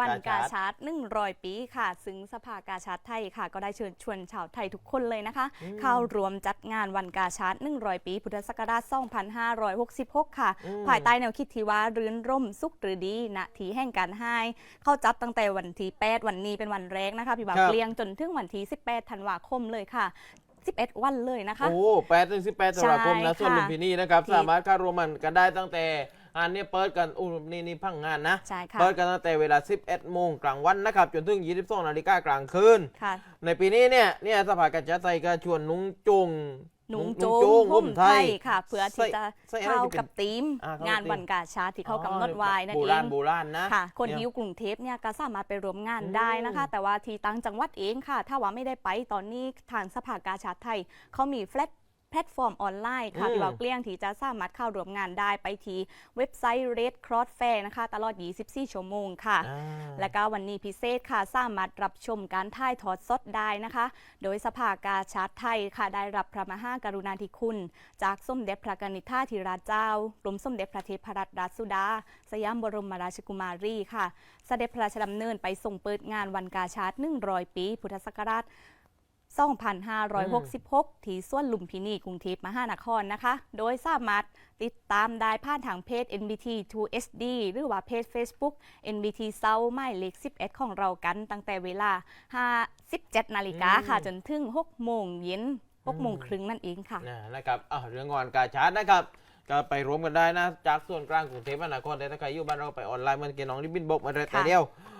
วันกาชาด100 ปีค่ะ ซึ่งสภากาชาดไทยค่ะ ก็ได้เชิญชวนชาวไทยทุกคนเลยนะคะอืมเข้ารวมจัดงานวันกาชาด100 ปี พุทธศักราช 2566 ค่ะอืมภายใต้แนวคิดที่ว่ารื่นร่มสุขหรือดีณทีแห่งการให้เข้าจัดตั้งแต่วันที่ 8 วันนี้เป็นวันแรกนะคะ พี่บ่าวครับเกลียงจนถึงวันที่ 18 ธันวาคมเลยค่ะ11 วันเลยนะคะ โอ้แปดถึงสิบแปดธันวาคมนะใช่ส่วนค่ะลุมพินีนะครับที่สามารถเข้าร่วมมันกันได้ตั้งแต่ งานเนี้เปิดกันอู้นี่นี่พังงานนะ ใช่ค่ะ เปิดกันตั้งแต่เวลา 11 โมงกลางวันนะครับ จนถึง 22 นาฬิกากลางคืน ค่ะ ในปีนี้เนี่ยเนี่ยสภากาชาดไทยก็ชวนนุ้งจุงหนุ่งนุ่โจงงห่ห่มมไทไทยยค่ะ เพื่อที่จะใส่อะไรเข้าที่เป็นกับธีมอ่าเข้ากับงานธีมวันกาชาดที่เขากำหนดไว้นั่นโบเอราณงโบราณนะค่ะ คนเนี่ยที่อยู่กรุงเทพเนี่ยก็สามารถไปร่วมงานอืมได้นะคะ แต่ว่าที่ต่างจังหวัดเองค่ะ ถ้าว่าไม่ได้ไปตอนนี้ทางสภากาชาดไทยเขามีแฟลตแพ ลตฟอร์มออนไลน์ค่ะอืม ที่ว่าเกลี้ยงที่จะสามารถเข้าร่วมงานได้ไปที่เว็บไซต์ Red Cross Fair นะคะ ตลอด 24 ชั่วโมงค่ะ อ่า และก็วันนี้พิเศษค่ะสามารถรับชมการถ่ายทอดสดได้นะคะ โดยสภากาชาดไทยค่ะได้รับพระมหากรุณาธิคุณ จากสมเด็จพระกนิษฐาธิราชเจ้ากรมสมเด็จพระเทพรัตนราชสุดา สยามบรมราชกุมารีค่ะ เสด็จพระราชดำเนินไปส่งเปิดงานวันกาชาด100 ปี พุทธศักราช 2566 ที่ส่วนลุมพินีกรุงเทพมหานครนะคะ โดยสามารถติดตามได้ผ่านทางเพจ NBT 2 SD หรือว่าเพจ Facebook NBT เซาหมายเลข11 ของเรากันตั้งแต่เวลา5 17นาฬิกาค่ะอืมจนถึง 6 โมงเย็น 6 โมงครึ่งนั่นเองค่ะนะนะครับอะเรื่องงานกาชาดนะครับก็ไปรวมกันได้นะ จากส่วนกลางกรุงเทพมหานครแต่ถ้าใครอยู่บ้านเราไปออนไลน์เหมันเกน้องที่บินบอกมาเลยแต่ค่ะเดียว